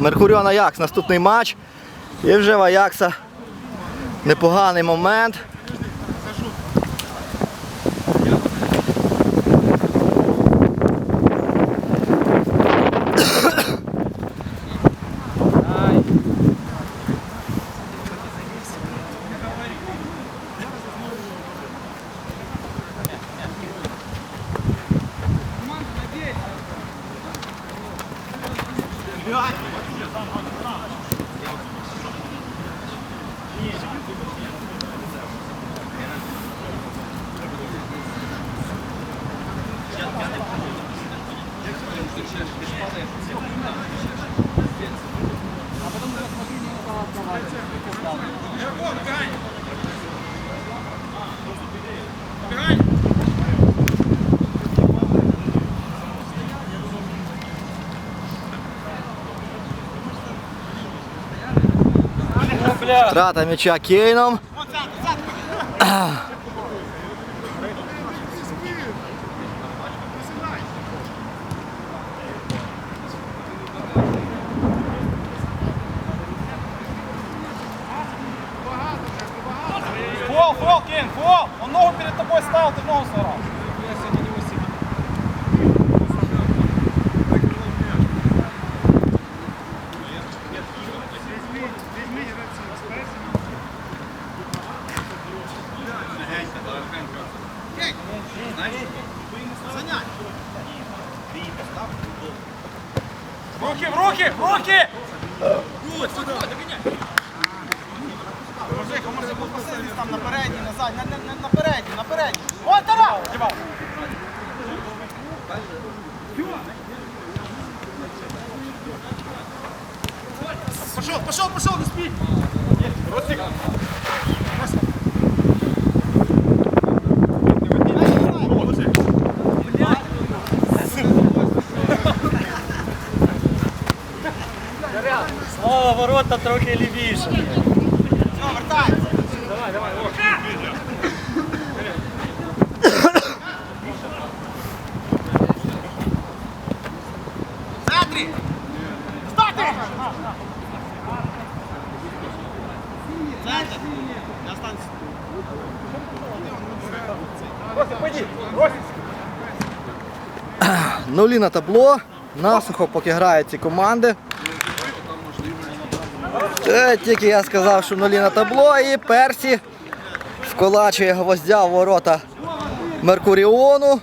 Меркуріон Аякс наступний матч. І вже в Аякса непоганий момент. on. Втрата м'яча Кейном. Фол, фол, Кен, фол! Он ногу перед тобой ставил, ты ногу сорвал. Руки, в руки, в руки! Мужик, може був посилитись там на передній, назад, на, на, на, на передній, на передній. Вон Тарас! Дівав. Пошел, пошел, пошел, не спи! Ротик! Слава ворота трохи лівіше. Все, вертаємося! В центрі! Стати! Центр! Я! Нулі на табло. Насухо поки грають ці команди. Е, Тільки я сказав, що нулі на табло і Персі вколачує гвоздя в ворота Меркуріону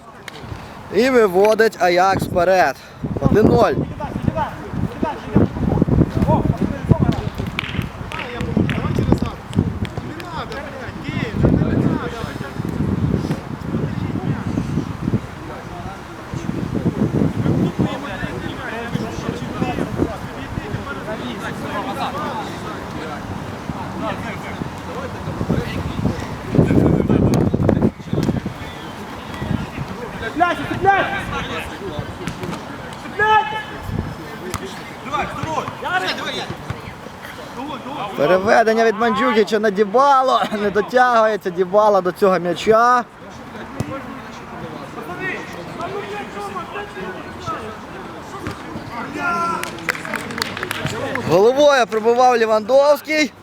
і виводить Аякс вперед. 1-0. Цепляйся, Переведення від Манджукіча на Дібало. Не дотягується Дібала до цього м'яча. Головою пробував Лівандовський.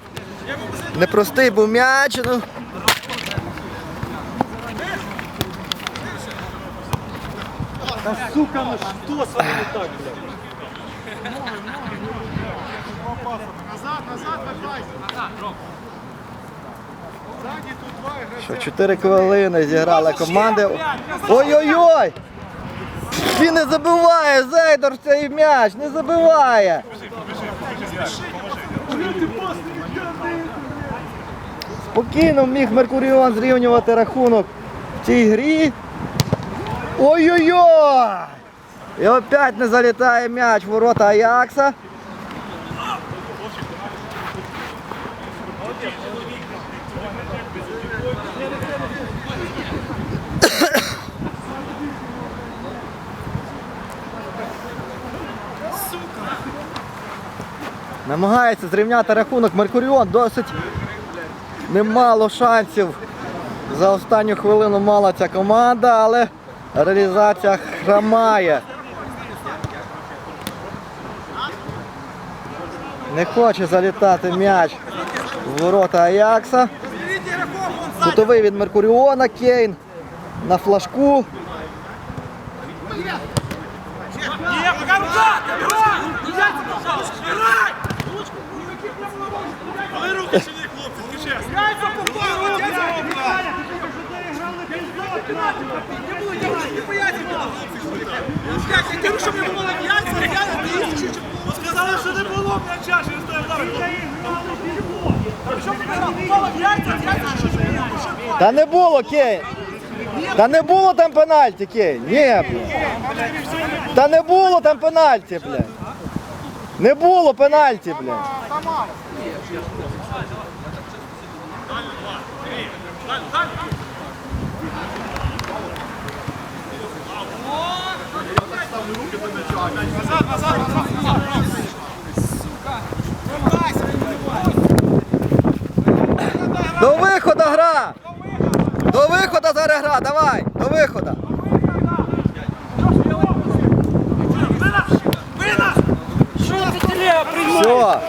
Непростий був м'яч. Ну, Сука, ну що з вами не так, блядь? Що 4 хвилини зіграли команди. Ой-ой-ой! Він не забиває! Зейдор цей м'яч! Не забиває! Спокійно міг Меркуріон зрівнювати рахунок в цій грі. Ой-ой-ой! І опять не залітає м'яч в ворота Аякса. Намагається зрівняти рахунок. Меркуріон досить немало шансів. За останню хвилину мала ця команда, але реалізація хромає. Не хоче залітати м'яч ворота Аякса. Кутовий від Меркуріона, Кейн на флажку. Сказали, що не було м'яча, що не Та не було, Кейн. Та не було там пенальті, Кейн. Ні. Та не було там пенальті, блядь. Не було пенальті, блядь. Виходу гра! До виходу зараз гра, давай! До виходу! Все!